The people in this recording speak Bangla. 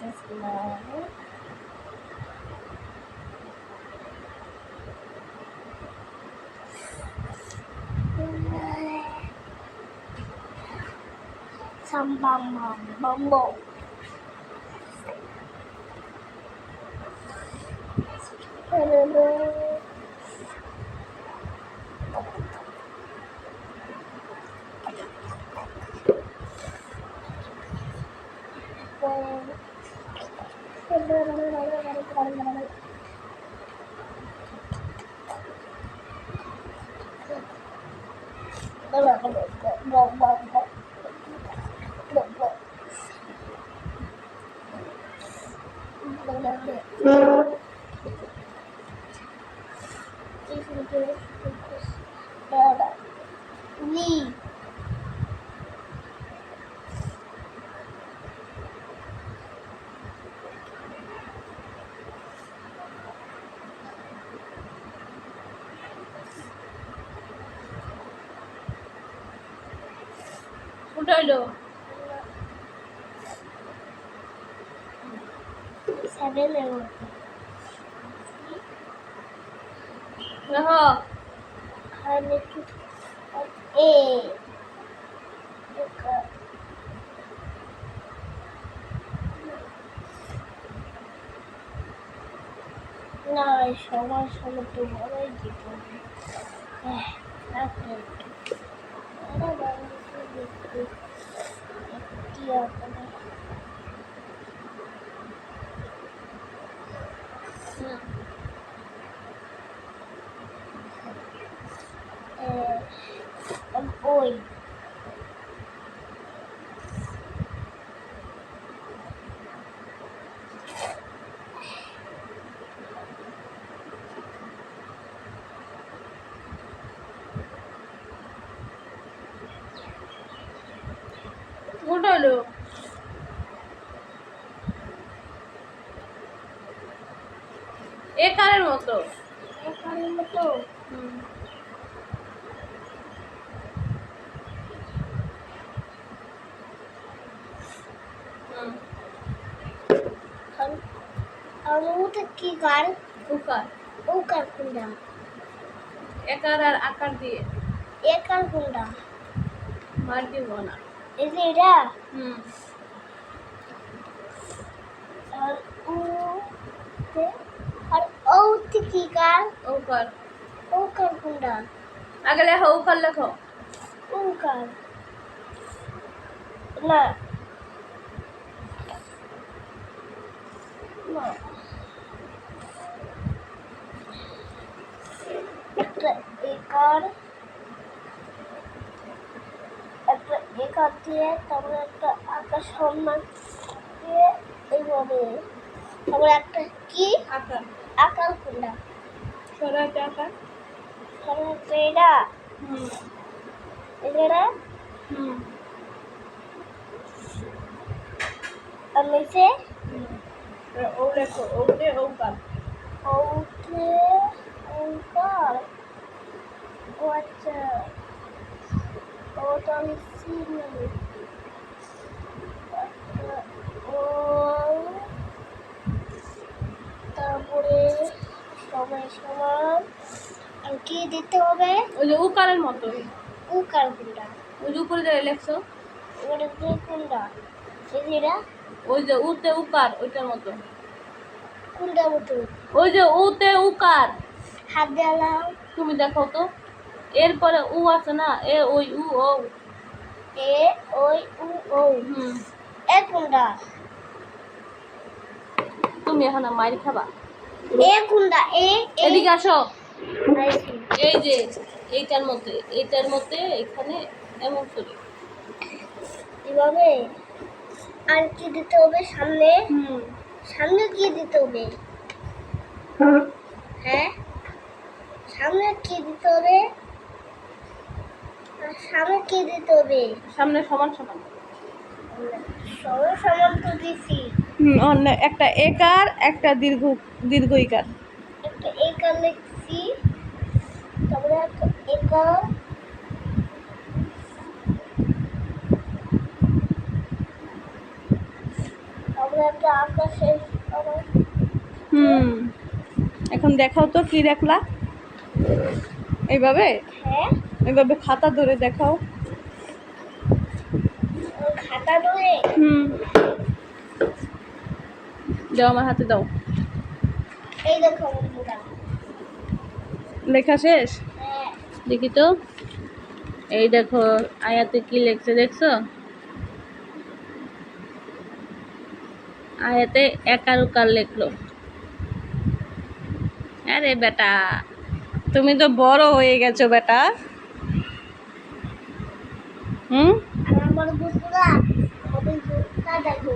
పెట్టేస్తున్నారు xong bông hồng bông bột Hello. Lee. কোনটা হইল দেখো hundred না সবার সময় তো বড়ই দিত একটি। किया এ কারের মতো। কি উকার। কুন্ডা। একার আর আকার দিয়ে। কুন্ডা? মার দিব না এই যে এটা হুম আর ও তে- আর ও তে কি গান উকার ও কার কুন্ডা আগে লেখো উকার লেখো ও কার না না একটা একার দিয়ে তারপরে একটা আকাশ সম্মান দিয়ে এইভাবে। তারপরে একটা কি? আকার। আকার কুন্ডা সরাইতে আকার। তারপরে একটা এটা এটা হুম। আর নিচে? সমান আর কি দিতে হবে? ওই যে উকারের মতোই উকার কুন্ডা ওই যে উপরে যে লেখছো? ওটা যে এটা? ওই যে উতে উকার ওইটার মতো। কুন্ডা মতো। ওই যে উতে উকার। হাত দিলাম তুমি দেখো তো। এরপরে উ আছে না? এ ওই উ ও। এ ওই উ ও। হুম। এ কুন্ডা তুমি এখন মাইর খাবা। এ কুন্ডা এ এ। এদিকে আসো। এই যে এইটার মধ্যে এইটার মধ্যে এখানে এমন করে। এভাবে আর কি দিতে হবে সামনে? হুম। সামনে কি দিতে হবে? হ্যাঁ? সামনে কি দিতে হবে? সামনে কি দিতে হবে? সামনে সমান সমান। সবাই সমান তো দিছি। অন্য একটা একার একটা দীর্ঘ দীর্ঘ ইকার। একটা একার লিখছি তারপরে একটা একার হুম এখন দেখাও তো কি দেখলা? এইভাবে? হ্যাঁ। এইভাবে খাতা ধরে দেখাও। খাতা ধরে? হুম। দাও আমার হাতে দাও। এই দেখো লেখা শেষ? হ্যাঁ। দেখি তো। এই দেখো আয়াতে কি লেখছে দেখছ? আয়াতে একার উকার লেখলো। আরে বেটা তুমি তো বড় হয়ে গেছো বেটা। হুম? আমার বন্ধুরা আমাদের বন্ধুরা দেখো।